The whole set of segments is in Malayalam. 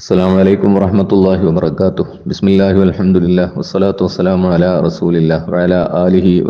السلام عليكم ورحمة الله وبركاته بسم الله والحمد لله والصلاة والسلام على رسول الله وعلى آله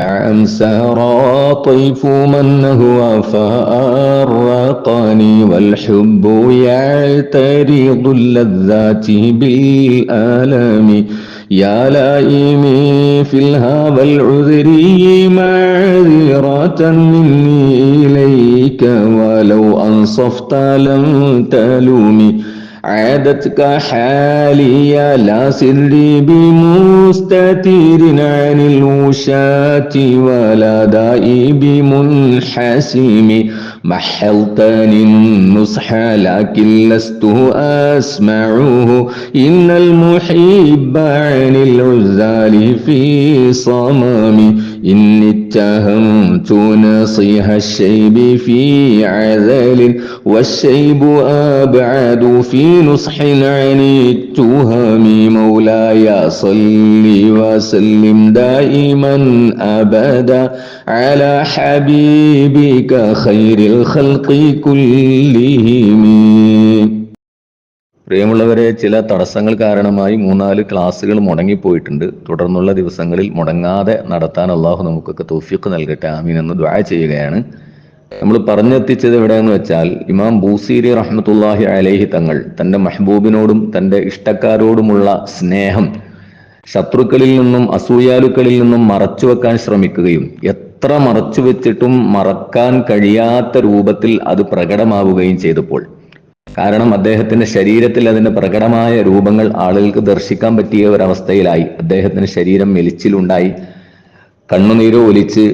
وصحبه أجمعين أما بعد نعم سارى طيف من هو فأرقني والحب يعترض اللذات بالآلام. يا لائمي في الهوى العذري معذرة مني إليك ولو أنصفت لم تلومي. عادتك حالي لا سري بمستتير عن الوشاة ولا دائي بمنحسم. محلتني النصح لكن لست أسمعه. إن المحب عن العزال في صمام. إني اتهمت نصيح الشيب في عذل والشيب أبعد في نصح عن التهم. مولاي صل وسلم دائما أبدا على حبيبك خير الخلق كلهم. പ്രിയമുള്ളവരെ ചില തടസ്സങ്ങൾ കാരണമായി മൂന്നാൽ ക്ലാസ്സുകൾ മുടങ്ങിപ്പോയിട്ടുണ്ട്. തുടർന്നുള്ള ദിവസങ്ങളിൽ മുടങ്ങാതെ നടത്താൻ അള്ളാഹു നമുക്കൊക്കെ തോഫിക്ക് നൽകട്ടെ ആമീൻ എന്ന് ദ്വായ ചെയ്യുകയാണ്. നമ്മൾ പറഞ്ഞെത്തിച്ചത് എവിടെയെന്ന് വെച്ചാൽ ഇമാം ബൂസീരി റഹ്മത്തുല്ലാഹി അലേഹി തങ്ങൾ തന്റെ മെഹബൂബിനോടും തന്റെ ഇഷ്ടക്കാരോടുമുള്ള സ്നേഹം ശത്രുക്കളിൽ നിന്നും അസൂയാലുക്കളിൽ നിന്നും മറച്ചു വെക്കാൻ ശ്രമിക്കുകയും എത്ര മറച്ചു വെച്ചിട്ടും മറക്കാൻ കഴിയാത്ത രൂപത്തിൽ അത് പ്രകടമാവുകയും ചെയ്തപ്പോൾ കാരണം അദ്ദേഹത്തിന്റെ ശരീരത്തിൽ അതിന്റെ പ്രകടമായ രൂപങ്ങൾ ആളുകൾക്ക് ദർശിക്കാൻ പറ്റിയ ഒരവസ്ഥയിലായി. അദ്ദേഹത്തിന്റെ ശരീരം മെലിച്ചിലുണ്ടായി. കണ്ണുനീര് ഒലിച്ച്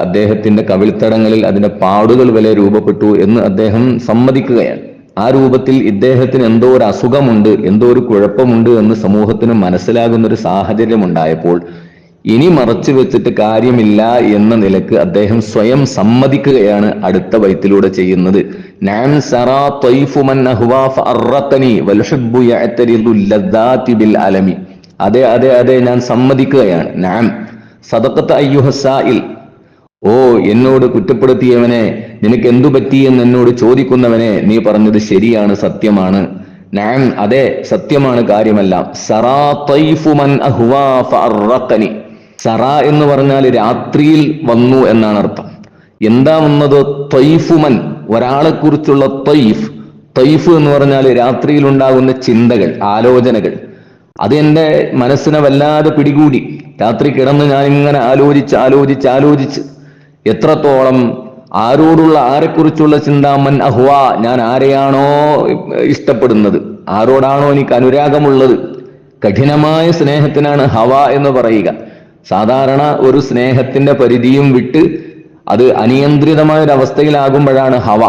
അദ്ദേഹത്തിന്റെ കവിൾത്തടങ്ങളിൽ അതിന്റെ പാടുകൾ വരെ രൂപപ്പെട്ടു എന്ന് അദ്ദേഹം സമ്മതിക്കുകയാണ്. ആ രൂപത്തിൽ ഇദ്ദേഹത്തിന് എന്തോ ഒരു അസുഖമുണ്ട് എന്തോ ഒരു കുഴപ്പമുണ്ട് എന്ന് സമൂഹത്തിന് മനസ്സിലാകുന്ന ഒരു സാഹചര്യം ഉണ്ടായപ്പോൾ ഇനി മറച്ചു വെച്ചിട്ട് കാര്യമില്ല എന്ന നിലയ്ക്ക് അദ്ദേഹം സ്വയം സമ്മതിക്കുകയാണ് അടുത്ത വയത്തിലൂടെ ചെയ്യുന്നത്. സറാ ബിൽ അലമി. അതെ അതെ അതെ ഞാൻ സമ്മതിക്കുകയാണ്. ഞാൻ സദക്കത്ത് അയ്യുഹസായിൽ ഓ എന്നോട് കുറ്റപ്പെടുത്തിയവനെ നിനക്ക് എന്തു പറ്റിയെന്ന് എന്നോട് ചോദിക്കുന്നവനെ നീ പറഞ്ഞത് ശരിയാണ് സത്യമാണ്. ഞാൻ അതെ സത്യമാണ് കാര്യമല്ല. സറാ തൈഫുമൻ മൻ അഹ്വാ ഫഅറത്തനി. സറ എന്ന് പറഞ്ഞാൽ രാത്രിയിൽ വന്നു എന്നാണ് അർത്ഥം. എന്താ വന്നത്? തൈഫുമൻ ഒരാളെ കുറിച്ചുള്ള തൈഫ്. തൈഫ് എന്ന് പറഞ്ഞാൽ രാത്രിയിൽ ഉണ്ടാകുന്ന ചിന്തകൾ ആലോചനകൾ. അത് എന്റെ മനസ്സിനെ വല്ലാതെ പിടികൂടി. രാത്രി കിടന്ന് ഞാൻ ഇങ്ങനെ ആലോചിച്ച് ആലോചിച്ച് ആലോചിച്ച്. എത്രത്തോളം ആരോടുള്ള ആരെക്കുറിച്ചുള്ള ചിന്താമൻ അഹ്വാ ഞാൻ ആരെയാണോ ഇഷ്ടപ്പെടുന്നത്? ആരോടാണോ എനിക്ക് അനുരാഗമുള്ളത്? കഠിനമായ സ്നേഹത്തിനാണ് ഹവ എന്ന് പറയുക. സാധാരണ ഒരു സ്നേഹത്തിന്റെ പരിധിയും വിട്ട് അത് അനിയന്ത്രിതമായ ഒരു അവസ്ഥയിലാകുമ്പോഴാണ് ഹവ.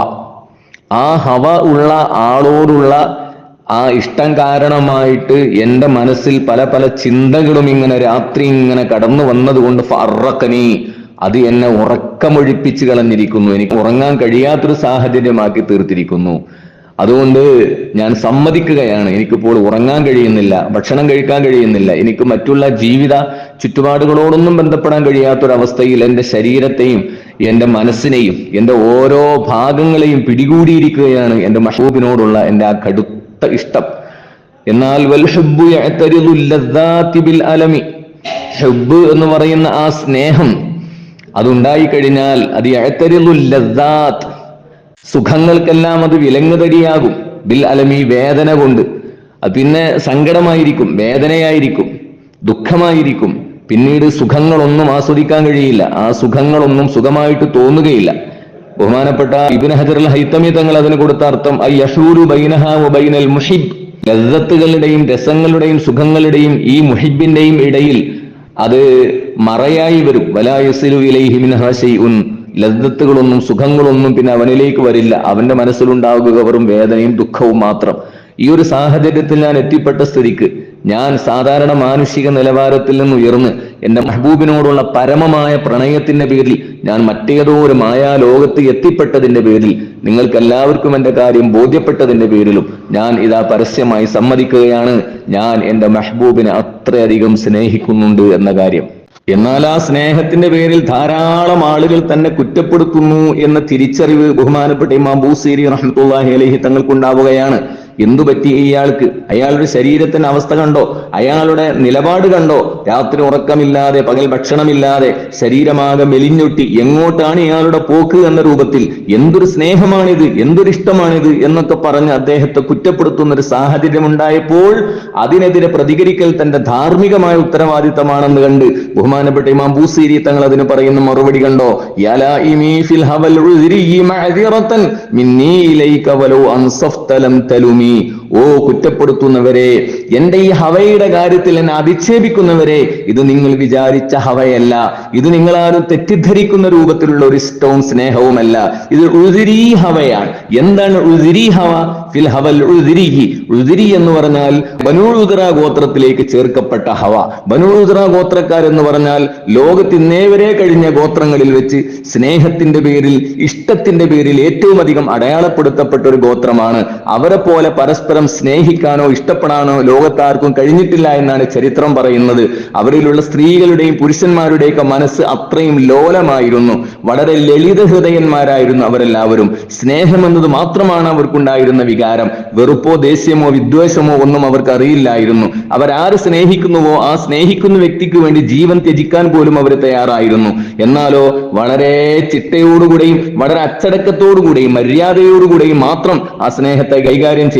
ആ ഹവ ഉള്ള ആളോടുള്ള ആ ഇഷ്ടം കാരണമായിട്ട് എന്റെ മനസ്സിൽ പല പല ചിന്തകളും ഇങ്ങനെ രാത്രി ഇങ്ങനെ കടന്നു വന്നതുകൊണ്ട് ഫറക്കനി അത് എന്നെ ഉറക്കമൊഴിപ്പിച്ച് കളഞ്ഞിരിക്കുന്നു. എനിക്ക് ഉറങ്ങാൻ കഴിയാത്തൊരു സാഹചര്യമാക്കി തീർത്തിരിക്കുന്നു. അതുകൊണ്ട് ഞാൻ സമ്മതിക്കുകയാണ്. എനിക്കിപ്പോൾ ഉറങ്ങാൻ കഴിയുന്നില്ല ഭക്ഷണം കഴിക്കാൻ കഴിയുന്നില്ല. എനിക്ക് മറ്റുള്ള ജീവിത ചുറ്റുപാടുകളോടൊന്നും ബന്ധപ്പെടാൻ കഴിയാത്തൊരവസ്ഥയിൽ എന്റെ ശരീരത്തെയും എന്റെ മനസ്സിനെയും എന്റെ ഓരോ ഭാഗങ്ങളെയും പിടികൂടിയിരിക്കുകയാണ് എന്റെ മഷൂബിനോടുള്ള എന്റെ ആ കടുത്ത ഇഷ്ടം. എന്നാൽ അലമി. ഹെബ് എന്ന് പറയുന്ന ആ സ്നേഹം അതുണ്ടായിക്കഴിഞ്ഞാൽ അത് ലദ്ദാത്ത് സുഖങ്ങൾക്കെല്ലാം അത് വിലങ്ങുതടിയാകും. ബിൽ അലമി വേദന കൊണ്ട്. അത് പിന്നെ സങ്കടമായിരിക്കും വേദനയായിരിക്കും ദുഃഖമായിരിക്കും. പിന്നീട് സുഖങ്ങളൊന്നും ആസ്വദിക്കാൻ കഴിയില്ല. ആ സുഖങ്ങളൊന്നും സുഖമായിട്ട് തോന്നുകയില്ല. ബഹുമാനപ്പെട്ട ഇബിൻ ഹജർ ഹൈത്തമി തങ്ങൾ അതിന് കൊടുത്ത അർത്ഥം ഐ യഷൂരു ബൈനഹ ബൈനൽ മുഷിബ് ലzzത്തുകളുടെയും രസങ്ങളുടെയും സുഖങ്ങളുടെയും ഈ മുഹിബിന്റെയും ഇടയിൽ അത് മറയായി വരും. വലായുസിലു ഇലൈഹിമിൻ മിൻഹ ഷൈഉൻ ലദ്ദത്തുകളൊന്നും സുഖങ്ങളൊന്നും പിന്നെ അവനിലേക്ക് വരില്ല. അവന്റെ മനസ്സിലുണ്ടാവുക വെറും വേദനയും ദുഃഖവും മാത്രം. ഈ ഒരു സാഹചര്യത്തിൽ ഞാൻ എത്തിപ്പെട്ട സ്ഥിതിക്ക് ഞാൻ സാധാരണ മാനുഷിക നിലവാരത്തിൽ നിന്ന് ഉയർന്ന് എന്റെ മെഹബൂബിനോടുള്ള പരമമായ പ്രണയത്തിന്റെ പേരിൽ ഞാൻ മറ്റേതോ ഒരു മായാ ലോകത്ത് എത്തിപ്പെട്ടതിന്റെ പേരിൽ നിങ്ങൾക്ക് എല്ലാവർക്കും എന്റെ കാര്യം ബോധ്യപ്പെട്ടതിന്റെ പേരിലും ഞാൻ ഇതാ പരസ്യമായി സമ്മതിക്കുകയാണ്. ഞാൻ എന്റെ മെഹബൂബിനെ അത്രയധികം സ്നേഹിക്കുന്നുണ്ട് എന്ന കാര്യം. എന്നാൽ ആ സ്നേഹത്തിന്റെ പേരിൽ ധാരാളം ആളുകൾ തന്നെ കുറ്റപ്പെടുത്തുന്നു എന്ന തിരിച്ചറിവ് ബഹുമാനപ്പെട്ട ഇമാം ബൂസേരി റഹ്മത്തുള്ളാഹി അലഹി തങ്ങൾക്കുണ്ടാവുകയാണ്. എന്തു പറ്റി ഇയാൾക്ക്? അയാളുടെ ശരീരത്തിന്റെ അവസ്ഥ കണ്ടോ? അയാളുടെ നിലപാട് കണ്ടോ? രാത്രി ഉറക്കമില്ലാതെ പകൽ ഭക്ഷണമില്ലാതെ ശരീരമാകെ മെലിഞ്ഞൊട്ടി എങ്ങോട്ടാണ് ഇയാളുടെ പോക്ക് എന്ന രൂപത്തിൽ? എന്തൊരു സ്നേഹമാണിത്? എന്തൊരു ഇഷ്ടമാണിത് എന്നൊക്കെ പറഞ്ഞ് അദ്ദേഹത്തെ കുറ്റപ്പെടുത്തുന്ന ഒരു സാഹചര്യം ഉണ്ടായപ്പോൾ അതിനെതിരെ പ്രതികരിക്കൽ തന്റെ ധാർമ്മികമായ ഉത്തരവാദിത്തമാണെന്ന് കണ്ട് ബഹുമാനപ്പെട്ട ഇമാം ബൂസീരി തങ്ങൾ അതിന് പറയുന്ന മറുപടി കണ്ടോ? ഫിൽ ഹവൽ മിന്നീ ഇലൈക വലൗ അൻസഫ്ത ലം തലുമി ഓ കുറ്റപ്പെടുത്തുന്നവരെ എന്റെ ഈ ഹവയുടെ കാര്യത്തിൽ എന്നെ അധിക്ഷേപിക്കുന്നവരെ ഇത് നിങ്ങൾ വിചാരിച്ച ഹവയല്ല. ഇത് നിങ്ങളാരും തെറ്റിദ്ധരിക്കുന്ന രൂപത്തിലുള്ള ഒരു ഇഷ്ടവും സ്നേഹവുമല്ല. ഇത് ഉതിരി ഹവയാണ്. എന്താണ് ഉതിരി ഹവ? ഫിൽ ഹവൽ ഉതിരിഹി. ഉതിരി എന്ന് പറഞ്ഞാൽ ബനൂഴുദ്ര ഗോത്രത്തിലേക്ക് ചേർക്കപ്പെട്ട ഹവ. ബനൂഴുദ്ര ഗോത്രക്കാർ എന്ന് പറഞ്ഞാൽ ലോകത്ത് ഇന്നേവരെ കഴിഞ്ഞ ഗോത്രങ്ങളിൽ വെച്ച് സ്നേഹത്തിന്റെ പേരിൽ ഇഷ്ടത്തിന്റെ പേരിൽ ഏറ്റവും അധികം അടയാളപ്പെടുത്തപ്പെട്ട ഒരു ഗോത്രമാണ്. അവരെ പോലെ പരസ്പരം സ്നേഹിക്കാനോ ഇഷ്ടപ്പെടാനോ ലോകത്താർക്കും കഴിഞ്ഞിട്ടില്ല എന്നാണ് ചരിത്രം പറയുന്നത്. അവരിലുള്ള സ്ത്രീകളുടെയും പുരുഷന്മാരുടെയൊക്കെ മനസ്സ് അത്രയും ലോലമായിരുന്നു. വളരെ ലളിത ഹൃദയന്മാരായിരുന്നു അവരെല്ലാവരും. സ്നേഹം എന്നത് മാത്രമാണ് അവർക്കുണ്ടായിരുന്ന വികാരം. വെറുപ്പോ ദേഷ്യമോ വിദ്വേഷമോ ഒന്നും അവർക്ക് അറിയില്ലായിരുന്നു അവരാര് സ്നേഹിക്കുന്നുവോ ആ സ്നേഹിക്കുന്ന വ്യക്തിക്ക് വേണ്ടി ജീവൻ ത്യജിക്കാൻ പോലും അവർ തയ്യാറായിരുന്നു. എന്നാലോ വളരെ ചിട്ടയോടുകൂടെയും വളരെ അച്ചടക്കത്തോടുകൂടെയും മര്യാദയോടുകൂടെയും മാത്രം ആ സ്നേഹത്തെ കൈകാര്യം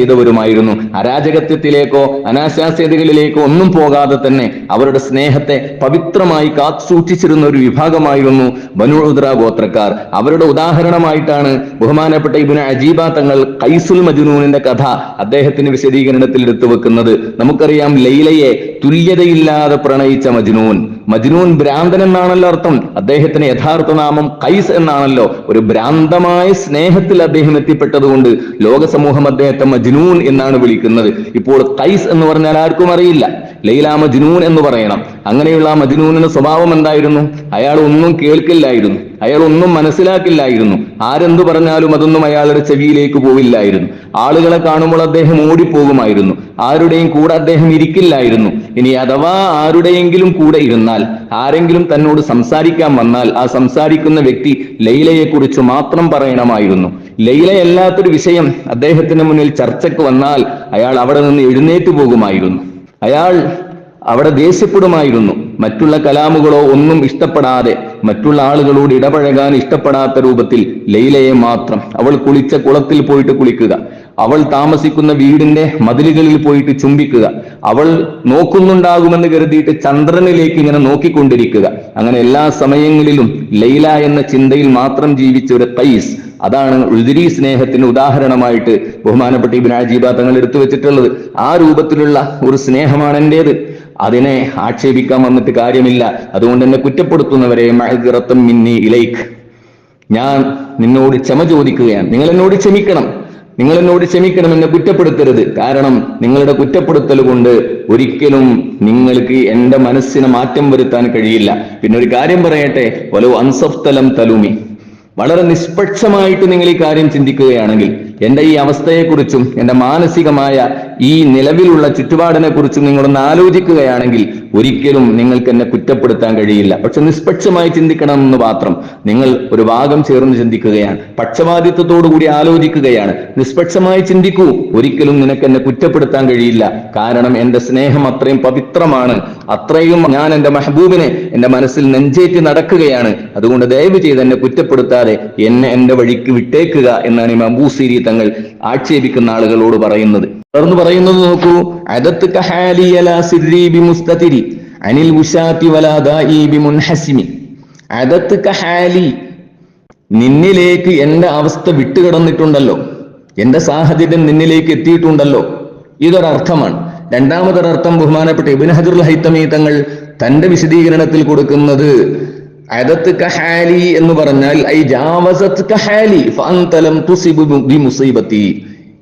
ചെയ്തവരുമായിരുന്നു അരാജകത്വത്തിലേക്കോ അനാശാസ്യതകളിലേക്കോ ഒന്നും പോകാതെ തന്നെ അവരുടെ സ്നേഹത്തെ പവിത്രമായി കാത്തുസൂക്ഷിച്ചിരുന്ന ഒരു വിഭാഗമായിരുന്നു ബനുദ്ര ഗോത്രക്കാർ. അവരുടെ ഉദാഹരണമായിട്ടാണ് ബഹുമാനപ്പെട്ട ഇബിന് അജീബ തങ്ങൾ കൈസുൽ മജുനൂനിന്റെ കഥ അദ്ദേഹത്തിന് വിശദീകരണത്തിൽ എടുത്തു വെക്കുന്നത് നമുക്കറിയാം ലൈലയെ തുല്യതയില്ലാതെ പ്രണയിച്ച മജ്നൂൻ. മജ്നൂൻ ഭ്രാന്തൻ എന്നാണല്ലോ അർത്ഥം. അദ്ദേഹത്തിന് യഥാർത്ഥ നാമം കൈസ് എന്നാണല്ലോ. ഒരു ഭ്രാന്തമായ സ്നേഹത്തിൽ അദ്ദേഹം എത്തിപ്പെട്ടതുകൊണ്ട് ലോക സമൂഹം അദ്ദേഹത്തെ മജ്നൂൻ എന്നാണ് വിളിക്കുന്നത്. ഇപ്പോൾ കൈസ് എന്ന് പറഞ്ഞാൽ ആർക്കും അറിയില്ല. ലൈല മജ്നൂൻ എന്ന് പറയണം. അങ്ങനെയുള്ള ആ മജ്നൂനിന് സ്വഭാവം എന്തായിരുന്നു? അയാൾ ഒന്നും കേൾക്കില്ലായിരുന്നു. അയാൾ ഒന്നും മനസ്സിലാക്കില്ലായിരുന്നു. ആരെന്തു പറഞ്ഞാലും അതൊന്നും അയാളുടെ ചെവിയിലേക്ക് പോവില്ലായിരുന്നു. ആളുകളെ കാണുമ്പോൾ അദ്ദേഹം ഓടിപ്പോകുമായിരുന്നു. ആരുടെയും കൂടെ അദ്ദേഹം ഇരിക്കില്ലായിരുന്നു. ഇനി അഥവാ ആരുടെയെങ്കിലും കൂടെ ഇരുന്നാൽ ആരെങ്കിലും തന്നോട് സംസാരിക്കാൻ വന്നാൽ ആ സംസാരിക്കുന്ന വ്യക്തി ലൈലയെ കുറിച്ച് മാത്രം പറയണമായിരുന്നു. ലൈലയല്ലാത്തൊരു വിഷയം അദ്ദേഹത്തിന് മുന്നിൽ ചർച്ചയ്ക്ക് വന്നാൽ അയാൾ അവിടെ നിന്ന് എഴുന്നേറ്റ് പോകുമായിരുന്നു. അയാൾ അവിടെ ദേഷ്യപ്പെടുമായിരുന്നു. മറ്റുള്ള കലാമുകളോ ഒന്നും ഇഷ്ടപ്പെടാതെ മറ്റുള്ള ആളുകളോട് ഇടപഴകാൻ ഇഷ്ടപ്പെടാത്ത രൂപത്തിൽ ലൈലയെ മാത്രം അവൾ കുളിച്ച കുളത്തിൽ പോയിട്ട് കുളിക്കുക. അവൾ താമസിക്കുന്ന വീടിന്റെ മതിലുകളിൽ പോയിട്ട് ചുംബിക്കുക. അവൾ നോക്കുന്നുണ്ടാകുമെന്ന് കരുതിയിട്ട് ചന്ദ്രനിലേക്ക് ഇങ്ങനെ നോക്കിക്കൊണ്ടിരിക്കുക. അങ്ങനെ എല്ലാ സമയങ്ങളിലും ലൈല എന്ന ചിന്തയിൽ മാത്രം ജീവിച്ച ഒരു കൈസ് അതാണ് ഉൾതിരി സ്നേഹത്തിന് ഉദാഹരണമായിട്ട് ബഹുമാനപ്പെട്ട ഇബിനാജീബ തങ്ങൾ എടുത്തു വെച്ചിട്ടുള്ളത്. ആ രൂപത്തിലുള്ള ഒരു സ്നേഹമാണ് എന്റേത്. അതിനെ ആക്ഷേപിക്കാൻ വന്നിട്ട് കാര്യമില്ല. അതുകൊണ്ട് എന്നെ കുറ്റപ്പെടുത്തുന്നവരെ മഹദിറത്തം മിന്നി ഇലൈക്ക് ഞാൻ നിന്നോട് ക്ഷമ ചോദിക്കുകയാണ്. നിങ്ങൾ എന്നോട് ക്ഷമിക്കണം. നിങ്ങൾ എന്നോട് ക്ഷമിക്കണം എന്നെ കുറ്റപ്പെടുത്തരുത്. കാരണം നിങ്ങളുടെ കുറ്റപ്പെടുത്തൽ കൊണ്ട് ഒരിക്കലും നിങ്ങൾക്ക് എന്റെ മനസ്സിന് മാറ്റം വരുത്താൻ കഴിയില്ല. പിന്നെ ഒരു കാര്യം പറയട്ടെ. വലോ അൻസഫ്തലം തലുമി. വളരെ നിഷ്പക്ഷമായിട്ട് നിങ്ങൾ ഈ കാര്യം ചിന്തിക്കുകയാണെങ്കിൽ എന്റെ ഈ അവസ്ഥയെക്കുറിച്ചും എന്റെ മാനസികമായ ഈ നിലവിലുള്ള ചുറ്റുപാടിനെ കുറിച്ചും നിങ്ങളൊന്ന് ആലോചിക്കുകയാണെങ്കിൽ ഒരിക്കലും നിങ്ങൾക്ക് എന്നെ കുറ്റപ്പെടുത്താൻ കഴിയില്ല. പക്ഷെ നിഷ്പക്ഷമായി ചിന്തിക്കണം എന്ന് മാത്രം നിങ്ങൾ ഒരു ഭാഗം ചേർന്ന് ചിന്തിക്കുകയാണ്. പക്ഷപാതിത്വത്തോടു കൂടി ആലോചിക്കുകയാണ്. നിഷ്പക്ഷമായി ചിന്തിക്കൂ. ഒരിക്കലും നിനക്ക് എന്നെ കുറ്റപ്പെടുത്താൻ കഴിയില്ല. കാരണം എന്റെ സ്നേഹം അത്രയും പവിത്രമാണ്. അത്രയും ഞാൻ എന്റെ മെഹബൂബിനെ എന്റെ മനസ്സിൽ നെഞ്ചേറ്റി നടക്കുകയാണ്. അതുകൊണ്ട് ദയവ് ചെയ്ത് എന്നെ കുറ്റപ്പെടുത്താതെ എന്നെ എന്റെ വഴിക്ക് വിട്ടേക്കുക എന്നാണ് ഇമാം ബൂസീരി തങ്ങൾ ആക്ഷേപിക്കുന്ന ആളുകളോട് പറയുന്നത്. തുടർന്ന് പറയുന്നത് നോക്കൂ മുസ്തതിരി അനിൽ മുൻഹസിമി നിന്നിലേക്ക് എന്റെ അവസ്ഥ വിട്ടുകിടന്നിട്ടുണ്ടല്ലോ എന്റെ സാഹചര്യം നിന്നിലേക്ക് എത്തിയിട്ടുണ്ടല്ലോ. ഇതൊരർത്ഥമാണ്. രണ്ടാമതൊരർത്ഥം ബഹുമാനപ്പെട്ട ഇബിൻ ഹജറുൽ ഹൈത്തമി തങ്ങൾ തന്റെ വിശദീകരണത്തിൽ കൊടുക്കുന്നത് അതത്ത് കഹാലി എന്ന് പറഞ്ഞാൽ ഐ ജാവസത്ത് കഹാലി ഫാന്തലം തുസിബു ബി മുസീബത്തി.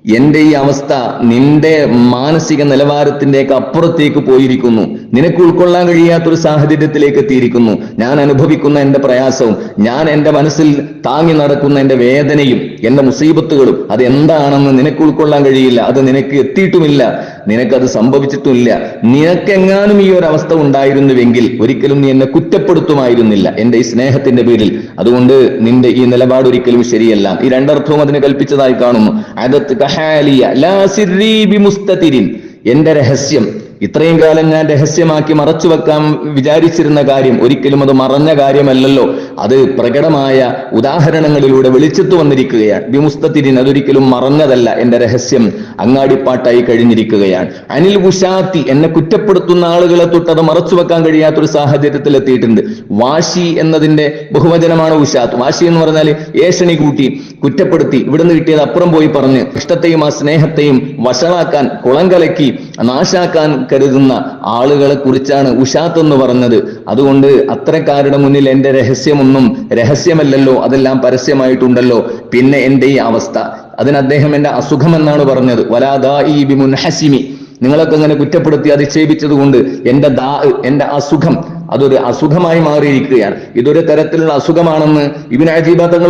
എന്റെ ഈ അവസ്ഥ നിന്റെ മാനസിക നിലവാരത്തിന്റെയൊക്കെ അപ്പുറത്തേക്ക് പോയിരിക്കുന്നു. നിനക്ക് ഉൾക്കൊള്ളാൻ കഴിയാത്തൊരു സാഹചര്യത്തിലേക്ക് എത്തിയിരിക്കുന്നു. ഞാൻ അനുഭവിക്കുന്ന എന്റെ പ്രയാസവും ഞാൻ എന്റെ മനസ്സിൽ താങ്ങി നടക്കുന്ന എന്റെ വേദനയും എന്റെ മുസീബത്തുകളും അത് എന്താണെന്ന് നിനക്ക് ഉൾക്കൊള്ളാൻ കഴിയില്ല. അത് നിനക്ക് എത്തിയിട്ടുമില്ല. നിനക്കത് സംഭവിച്ചിട്ടുമില്ല. നിനക്കെങ്ങാനും ഈ ഒരു അവസ്ഥ ഉണ്ടായിരുന്നുവെങ്കിൽ ഒരിക്കലും നീ എന്നെ കുറ്റപ്പെടുത്തുമായിരുന്നില്ല എന്റെ ഈ സ്നേഹത്തിന്റെ പേരിൽ. അതുകൊണ്ട് നിന്റെ ഈ നിലപാട് ഒരിക്കലും ശരിയല്ല. ഈ രണ്ടർത്ഥവും അതിനെ കൽപ്പിച്ചതായി കാണുന്നു. അതത്ത് കഹാലിയ ലാ ബിമുസ്തതിരിൻ. എന്റെ രഹസ്യം ഇത്രയും കാലം ഞാൻ രഹസ്യമാക്കി മറച്ചു വെക്കാൻ വിചാരിച്ചിരുന്ന കാര്യം ഒരിക്കലും അത് മറഞ്ഞ കാര്യമല്ലല്ലോ. അത് പ്രകടമായ ഉദാഹരണങ്ങളിലൂടെ വെളിച്ചത്ത് വന്നിരിക്കുകയാണ്. വിമുസ്തത്തിരിൻ അതൊരിക്കലും മറഞ്ഞതല്ല എന്റെ രഹസ്യം. അങ്ങാടിപ്പാട്ടായി കഴിഞ്ഞിരിക്കുകയാണ്. അനിൽ ഉഷാത്തി എന്നെ കുറ്റപ്പെടുത്തുന്ന ആളുകളെ തൊട്ട് അത് മറച്ചു വെക്കാൻ കഴിയാത്തൊരു സാഹചര്യത്തിൽ എത്തിയിട്ടുണ്ട്. വാശി എന്നതിന്റെ ബഹുവചനമാണ് ഉഷാത്ത്. വാശി എന്ന് പറഞ്ഞാൽ ഏഷണി കൂട്ടി കുറ്റപ്പെടുത്തി ഇവിടുന്ന് കിട്ടിയത് അപ്പുറം പോയി പറഞ്ഞ് ഇഷ്ടത്തെയും ആ സ്നേഹത്തെയും വഷളാക്കാൻ കുളം കലക്കി നാശാക്കാൻ കരുതുന്ന ആളുകളെ കുറിച്ചാണ് ഉഷാത്ത് എന്ന് പറഞ്ഞത്. അതുകൊണ്ട് അത്തരക്കാരുടെ മുന്നിൽ എന്റെ രഹസ്യമൊന്നും രഹസ്യമല്ലല്ലോ അതെല്ലാം പരസ്യമായിട്ടുണ്ടല്ലോ. പിന്നെ എന്റെ ഈ അവസ്ഥ. അതിന് അദ്ദേഹം എന്റെ അസുഖം എന്നാണ് പറഞ്ഞത് വലാദാ ഈ ബിമുൻഹസിമി നിങ്ങളൊക്കെ അങ്ങനെ കുറ്റപ്പെടുത്തി അധിക്ഷേപിച്ചത് കൊണ്ട് എന്റെ ദാ എന്റെ അസുഖം അതൊരു അസുഖമായി മാറിയിരിക്കുകയാണ്. ഇതൊരു തരത്തിലുള്ള അസുഖമാണെന്ന് ഇബിൻ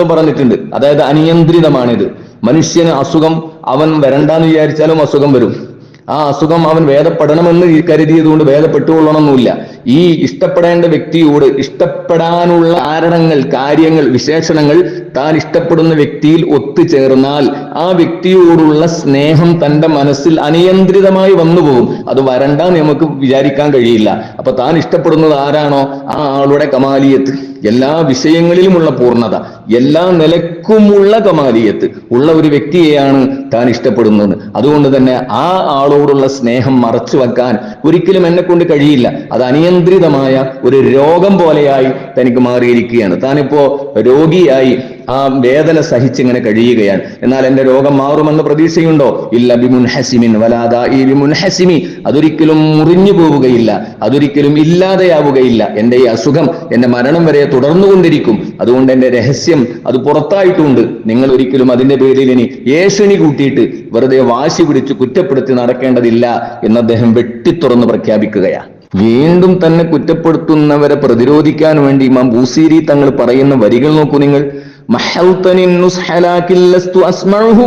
പറഞ്ഞിട്ടുണ്ട്. അതായത് അനിയന്ത്രിതമാണിത്. മനുഷ്യന് അസുഖം അവൻ വരണ്ടെന്ന് വിചാരിച്ചാലും അസുഖം വരും. ആ അസുഖം അവൻ വേദപ്പെടണമെന്ന് കരുതിയത് കൊണ്ട് വേദപ്പെട്ടുകൊള്ളണമെന്നില്ല. ഈ ഇഷ്ടപ്പെടേണ്ട വ്യക്തിയോട് ഇഷ്ടപ്പെടാനുള്ള കാരണങ്ങൾ കാര്യങ്ങൾ വിശേഷണങ്ങൾ താൻ ഇഷ്ടപ്പെടുന്ന വ്യക്തിയിൽ ഒത്തുചേർന്നാൽ ആ വ്യക്തിയോടുള്ള സ്നേഹം തന്റെ മനസ്സിൽ അനിയന്ത്രിതമായി വന്നുപോകും. അത് വരണ്ടെന്ന് നമുക്ക് വിചാരിക്കാൻ കഴിയില്ല. അപ്പൊ താൻ ഇഷ്ടപ്പെടുന്നത് ആരാണോ? ആ ആളുടെ കമാലിയത്ത്. എല്ലാ വിഷയങ്ങളിലുമുള്ള പൂർണത എല്ലാ നിലക്കുമുള്ള കമാലിയത്ത് ഉള്ള ഒരു വ്യക്തിയെയാണ് താൻ ഇഷ്ടപ്പെടുന്നത്. അതുകൊണ്ട് തന്നെ ആ ആളോടുള്ള സ്നേഹം മറച്ചു വെക്കാൻ ഒരിക്കലും എന്നെ കൊണ്ട് കഴിയില്ല. അത് അനിയന്ത്രിതമായ ഒരു രോഗം പോലെയായി തനിക്ക് മാറിയിരിക്കുകയാണ്. താനിപ്പോ രോഗിയായി ആ വേദന സഹിച്ചിങ്ങനെ കഴിയുകയാണ്. എന്നാൽ എന്റെ രോഗം മാറുമെന്ന് പ്രതീക്ഷയുണ്ടോ? ഇല്ല ബിമുൻഹസിമിൻ വലാതാ ഈ ബിമുൻഹസിമി. അതൊരിക്കലും മുറിഞ്ഞു പോവുകയില്ല. അതൊരിക്കലും ഇല്ലാതെയാവുകയില്ല. എന്റെ ഈ അസുഖം എന്റെ മരണം വരെ തുടർന്നുകൊണ്ടിരിക്കും. അതുകൊണ്ട് എന്റെ രഹസ്യം അത് പുറത്തായിട്ടുണ്ട്. നിങ്ങൾ ഒരിക്കലും അതിന്റെ പേരിൽ ഇനി ഏഷണി കൂട്ടിയിട്ട് വെറുതെ വാശി പിടിച്ച് കുറ്റപ്പെടുത്തി നടക്കേണ്ടതില്ല എന്ന് അദ്ദേഹം വെട്ടിത്തുറന്ന് പ്രഖ്യാപിക്കുകയാണ് വീണ്ടും തന്നെ കുറ്റപ്പെടുത്തുന്നവരെ പ്രതിരോധിക്കാൻ വേണ്ടി ഇമാം ബൂസീരി തങ്ങൾ പറയുന്ന വരികൾ നോക്കൂ നിങ്ങൾ. محوطني النصح لكن لست أسمعه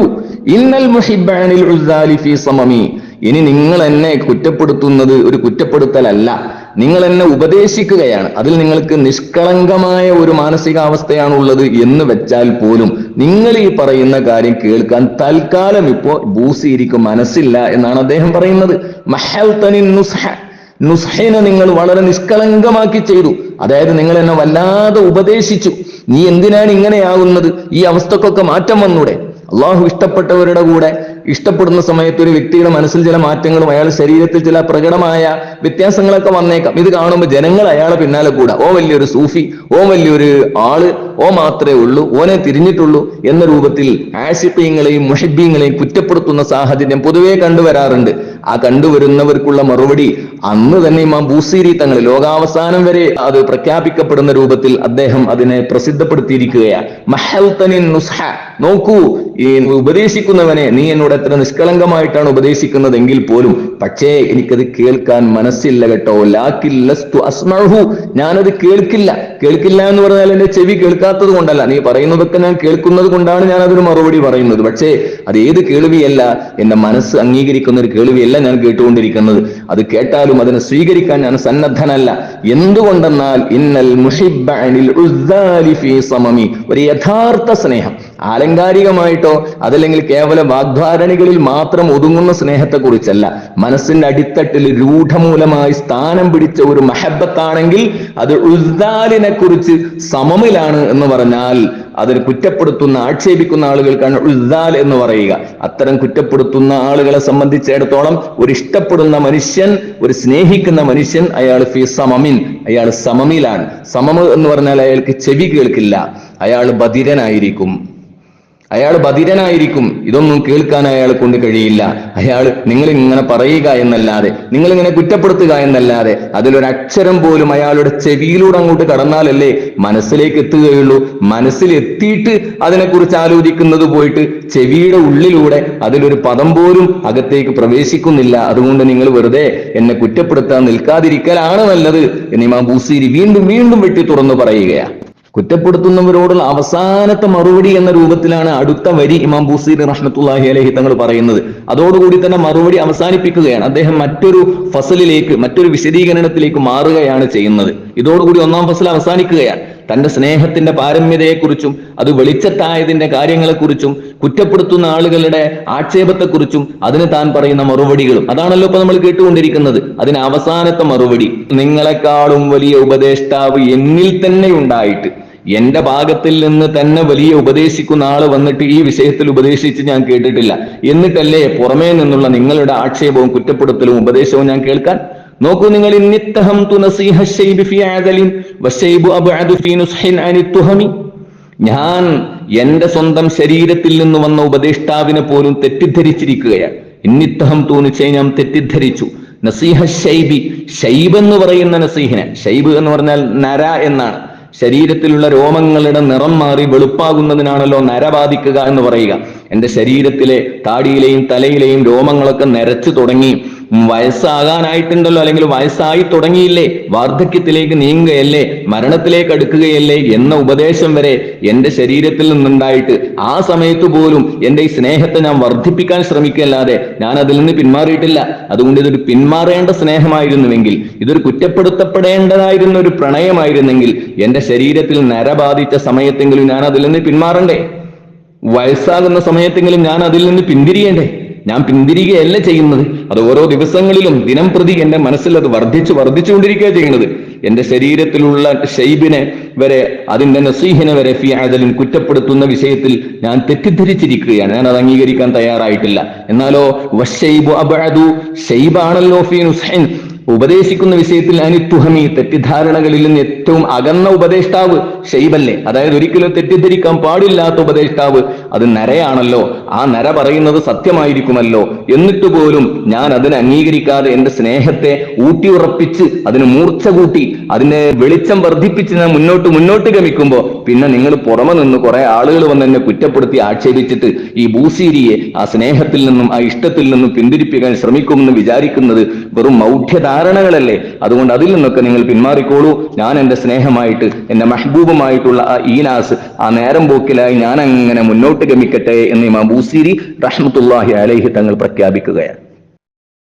إن المحب عن العزال في صممي ഇനി നിങ്ങൾ എന്നെ കുറ്റപ്പെടുത്തുന്നത് ഒരു കുറ്റപ്പെടുത്തലല്ല നിങ്ങൾ എന്നെ ഉപദേശിക്കുകയാണ് അതിൽ നിങ്ങൾക്ക് നിഷ്കളങ്കമായ ഒരു മാനസികാവസ്ഥയാണുള്ളത് എന്ന് വെച്ചാൽ പോലും നിങ്ങൾ ഈ പറയുന്ന കാര്യം കേൾക്കാൻ തൽക്കാലം ഇപ്പോ ബൂസിയിരിക്കും മനസ്സില്ല എന്നാണ് അദ്ദേഹം പറയുന്നത് മഹൽത്തനി നുസ്ഹ നുസ്ഹിനെ നിങ്ങൾ വളരെ നിഷ്കളങ്കമാക്കി ചെയ്തു. അതായത് നിങ്ങൾ എന്നെ വല്ലാതെ ഉപദേശിച്ചു. നീ എന്തിനാണ് ഇങ്ങനെയാകുന്നത് ഈ അവസ്ഥക്കൊക്കെ മാറ്റം വന്നൂടെ? അള്ളാഹു ഇഷ്ടപ്പെട്ടവരുടെ കൂടെ ഇഷ്ടപ്പെടുന്ന സമയത്ത് ഒരു വ്യക്തിയുടെ മനസ്സിൽ ചില മാറ്റങ്ങളും അയാളുടെ ശരീരത്തിൽ ചില പ്രകടമായ വ്യത്യാസങ്ങളൊക്കെ വന്നേക്കാം. ഇത് കാണുമ്പോൾ ജനങ്ങൾ അയാളെ പിന്നാലെ കൂടാ. ഓ വലിയൊരു സൂഫി ഓ വലിയൊരു ആൾ ഓ മാത്രമേ ഉള്ളൂ ഓനെ തിരിഞ്ഞിട്ടുള്ളൂ എന്ന രൂപത്തിൽ ആഷിപ്പീങ്ങളെയും മുഹബീങ്ങളെയും കുറ്റപ്പെടുത്തുന്ന സാഹചര്യം പൊതുവേ കണ്ടുവരാറുണ്ട്. ആ കണ്ടുവരുന്നവർക്കുള്ള മറുപടി അന്ന് തന്നെ ഇമാം ബൂസീരി തങ്ങൾ ലോകാവസാനം വരെ അത് പ്രഖ്യാപിക്കപ്പെടുന്ന രൂപത്തിൽ അദ്ദേഹം അതിനെ പ്രസിദ്ധപ്പെടുത്തിയിരിക്കുകയാണ്. നോക്കൂ ഈ ഉപദേശിക്കുന്നവനെ നീ എന്നോട് എത്ര നിഷ്കളങ്കമായിട്ടാണ് ഉപദേശിക്കുന്നതെങ്കിൽ പോലും പക്ഷേ എനിക്കത് കേൾക്കാൻ മനസ്സില്ല കേട്ടോ. ലാക്കിൽ ലസ്തു അസ്മഹു ഞാനത് കേൾക്കില്ല. കേൾക്കില്ല എന്ന് പറഞ്ഞാൽ എന്റെ ചെവി കേൾക്കാത്തത് കൊണ്ടല്ല. നീ പറയുന്നതൊക്കെ ഞാൻ കേൾക്കുന്നത് കൊണ്ടാണ് ഞാൻ അതൊരു മറുപടി പറയുന്നത്. പക്ഷേ അത് ഏത് കേൾവിയല്ല? എന്റെ മനസ്സ് അംഗീകരിക്കുന്ന ഒരു കേൾവിയല്ല ഞാൻ കേട്ടുകൊണ്ടിരിക്കുന്നത്. അത് കേട്ടാലും അതിനെ സ്വീകരിക്കാൻ ഞാൻ സന്നദ്ധനല്ല. എന്തുകൊണ്ടെന്നാൽ ഇന്നൽ മുഷിബ് ഒരു യഥാർത്ഥ സ്നേഹം. ആലങ്കാരികമായിട്ടോ അതല്ലെങ്കിൽ കേവല വാഗ്ധാരണികളിൽ മാത്രം ഒതുങ്ങുന്ന സ്നേഹത്തെക്കുറിച്ചല്ല. മനസ്സിന്റെ അടിത്തട്ടിൽ രൂഢമൂലമായി സ്ഥാനം പിടിച്ച ഒരു മഹബത്താണെങ്കിൽ അത് ഉസ്താലിനെ കുറിച്ച് സമമിലാണ് എന്ന് പറഞ്ഞാൽ അതിന് കുറ്റപ്പെടുത്തുന്ന ആക്ഷേപിക്കുന്ന ആളുകൾക്കാണ് ഉസ്ദാൽ എന്ന് പറയുക. അത്തരം കുറ്റപ്പെടുത്തുന്ന ആളുകളെ സംബന്ധിച്ചിടത്തോളം ഒരു ഇഷ്ടപ്പെടുന്ന മനുഷ്യൻ ഒരു സ്നേഹിക്കുന്ന മനുഷ്യൻ അയാൾ ഫി സമമിൻ അയാൾ സമമിലാണ്. സമമ് എന്ന് പറഞ്ഞാൽ അയാൾക്ക് ചെവി കേൾക്കില്ല. അയാൾ ബധിരനായിരിക്കും. അയാൾ ബധിരനായിരിക്കും. ഇതൊന്നും കേൾക്കാൻ അയാൾ കൊണ്ട് കഴിയില്ല. അയാൾ നിങ്ങൾ ഇങ്ങനെ പറയുക എന്നല്ലാതെ നിങ്ങൾ ഇങ്ങനെ കുറ്റപ്പെടുത്തുക എന്നല്ലാതെ അതിലൊരക്ഷരം പോലും അയാളുടെ ചെവിയിലൂടെ അങ്ങോട്ട് കടന്നാലല്ലേ മനസ്സിലേക്ക് എത്തുകയുള്ളൂ. മനസ്സിൽ എത്തിയിട്ട് അതിനെക്കുറിച്ച് ആലോചിക്കുന്നത് പോയിട്ട് ചെവിയുടെ ഉള്ളിലൂടെ അതിലൊരു പദം പോലും അകത്തേക്ക് പ്രവേശിക്കുന്നില്ല. അതുകൊണ്ട് നിങ്ങൾ വെറുതെ എന്നെ കുറ്റപ്പെടുത്താൻ നിൽക്കാതിരിക്കലാണ് നല്ലത് എന്നീ ഇമാം ബൂസീരി വീണ്ടും വീണ്ടും വെട്ടി തുറന്നു പറയുകയാണ്. കുറ്റപ്പെടുത്തുന്നവരോടുള്ള അവസാനത്തെ മറുപടി എന്ന രൂപത്തിലാണ് അടുത്ത വരി ഇമാം ബൂസീർ റഷ്ണത്തുല്ലാഹി അലഹി തങ്ങൾ പറയുന്നത്. അതോടുകൂടി തന്നെ മറുപടി അവസാനിപ്പിക്കുകയാണ്. അദ്ദേഹം മറ്റൊരു ഫസലിലേക്ക് മറ്റൊരു വിശദീകരണത്തിലേക്ക് മാറുകയാണ് ചെയ്യുന്നത്. ഇതോടുകൂടി ഒന്നാം ഫസൽ അവസാനിക്കുകയാണ്. തന്റെ സ്നേഹത്തിന്റെ പാരമ്യതയെക്കുറിച്ചും അത് വെളിച്ചത്തായതിന്റെ കാര്യങ്ങളെക്കുറിച്ചും കുറ്റപ്പെടുത്തുന്ന ആളുകളുടെ ആക്ഷേപത്തെക്കുറിച്ചും അതിന് താൻ പറയുന്ന മറുപടികളും. അതാണല്ലോ ഇപ്പൊ നമ്മൾ കേട്ടുകൊണ്ടിരിക്കുന്നത്. അതിന് അവസാനത്തെ മറുപടി. നിങ്ങളെക്കാളും വലിയ ഉപദേഷ്ടാവ് എന്നിൽ തന്നെ ഉണ്ടായിട്ട് എന്റെ ഭാഗത്തിൽ നിന്ന് തന്നെ വലിയ ഉപദേശിക്കുന്ന ആൾ വന്നിട്ട് ഈ വിഷയത്തിൽ ഉപദേശിച്ച് ഞാൻ കേട്ടിട്ടില്ല. എന്നിട്ടല്ലേ പുറമേ നിന്നുള്ള നിങ്ങളുടെ ആക്ഷേപവും കുറ്റപ്പെടുത്തലും ഉപദേശവും ഞാൻ കേൾക്കാൻ നോക്കൂ നിങ്ങൾ ഞാൻ എന്റെ സ്വന്തം ശരീരത്തിൽ നിന്ന് വന്ന ഉപദേഷ്ടാവിനെ പോലും തെറ്റിദ്ധരിച്ചിരിക്കുകയാണ്. ഇന്നിത്തഹം തോന്നിച്ചേ ഞാൻ തെറ്റിദ്ധരിച്ചു. നസീഹ ഷൈബി ഷൈബ് എന്ന് പറയുന്ന നസീഹിനെ ഷൈബ് എന്ന് പറഞ്ഞാൽ നര എന്നാണ്. ശരീരത്തിലുള്ള രോമങ്ങളുടെ നിറം മാറി വെളുപ്പാകുന്നതിനാണല്ലോ നര ബാധിക്കുക എന്ന് പറയുക. എന്റെ ശരീരത്തിലെ താടിയിലെയും തലയിലെയും രോമങ്ങളൊക്കെ നരച്ചു തുടങ്ങി. വയസ്സാകാനായിട്ടുണ്ടല്ലോ അല്ലെങ്കിൽ വയസ്സായി തുടങ്ങിയില്ലേ വാർദ്ധക്യത്തിലേക്ക് നീങ്ങുകയല്ലേ മരണത്തിലേക്ക് അടുക്കുകയല്ലേ എന്ന ഉപദേശം വരെ എന്റെ ശരീരത്തിൽ നിന്നുണ്ടായിട്ട് ആ സമയത്ത് പോലും എന്റെ ഈ സ്നേഹത്തെ ഞാൻ വർദ്ധിപ്പിക്കാൻ ശ്രമിക്കല്ലാതെ ഞാൻ അതിൽ നിന്ന് പിന്മാറിയിട്ടില്ല. അതുകൊണ്ട് ഇതൊരു പിന്മാറേണ്ട സ്നേഹമായിരുന്നുവെങ്കിൽ ഇതൊരു കുറ്റപ്പെടുത്തപ്പെടേണ്ടതായിരുന്ന ഒരു പ്രണയമായിരുന്നെങ്കിൽ എന്റെ ശരീരത്തിൽ നര ബാധിച്ച സമയത്തെങ്കിലും ഞാൻ അതിൽ നിന്ന് പിന്മാറണ്ടേ? വയസ്സാകുന്ന സമയത്തെങ്കിലും ഞാൻ അതിൽ നിന്ന് പിന്തിരിയേണ്ടേ? ഞാൻ പിന്തിരികയല്ല ചെയ്യുന്നത്. അത് ഓരോ ദിവസങ്ങളിലും ദിനം പ്രതി എന്റെ മനസ്സിൽ അത് വർദ്ധിച്ചു വർദ്ധിച്ചുകൊണ്ടിരിക്കുകയാണ് ചെയ്യുന്നത്. എന്റെ ശരീരത്തിലുള്ള ഷെയ്ബിനെ വരെ അതിന്റെ നസീഹിനെ വരെ ഫി ആദലിൻ കുറ്റപ്പെടുത്തുന്ന വിഷയത്തിൽ ഞാൻ തെറ്റിദ്ധരിച്ചിരിക്കുകയാണ്. ഞാൻ അത് അംഗീകരിക്കാൻ തയ്യാറായിട്ടില്ല. എന്നാലോ വഷൈബു അബഅദു ഷെയ്ബാണല്ലോ ഫി നുസ്ഹിൻ. ഉപദേശിക്കുന്ന വിഷയത്തിൽ അനിത്തുഹമി തെറ്റിദ്ധാരണകളിൽ നിന്ന് ഏറ്റവും അകന്ന ഉപദേഷ്ടാവ് ഷെയ്ബല്ലേ? അതായത് ഒരിക്കലും തെറ്റിദ്ധരിക്കാൻ പാടില്ലാത്ത ഉപദേഷ്ടാവ്. അത് നരയാണല്ലോ. ആ നര പറയുന്നത് സത്യമായിരിക്കുമല്ലോ. എന്നിട്ട് പോലും ഞാൻ അതിനെ അംഗീകരിക്കാതെ എന്റെ സ്നേഹത്തെ ഊട്ടിയുറപ്പിച്ച് അതിന് മൂർച്ച കൂട്ടി അതിനെ വെളിച്ചം വർദ്ധിപ്പിച്ച് ഞാൻ മുന്നോട്ട് മുന്നോട്ട് ഗമിക്കുമ്പോ പിന്നെ നിങ്ങൾ പുറമെ നിന്ന് കുറെ ആളുകൾ വന്ന് എന്നെ കുറ്റപ്പെടുത്തി ആക്ഷേപിച്ചിട്ട് ഈ ഭൂസീരിയെ ആ സ്നേഹത്തിൽ നിന്നും ആ ഇഷ്ടത്തിൽ നിന്നും പിന്തിരിപ്പിക്കാൻ ശ്രമിക്കുമെന്ന് വിചാരിക്കുന്നത് വെറും മൗഢ്യധാരണകളല്ലേ അതുകൊണ്ട് അതിൽ നിന്നൊക്കെ നിങ്ങൾ പിന്മാറിക്കോളൂ. ഞാൻ എന്റെ സ്നേഹമായിട്ട് എന്റെ മെഹബൂബുമായിട്ടുള്ള ആ ഈനാസ് ആ നേരം പോക്കിലായി ഞാൻ അങ്ങനെ മുന്നോട്ട് ഗമിക്കട്ടെ എന്ന് ഇമാം ബൂസീരി റഹ്മത്തുല്ലാഹി അലൈഹി തങ്ങൾ പ്രഖ്യാപിക്കുകയാണ്.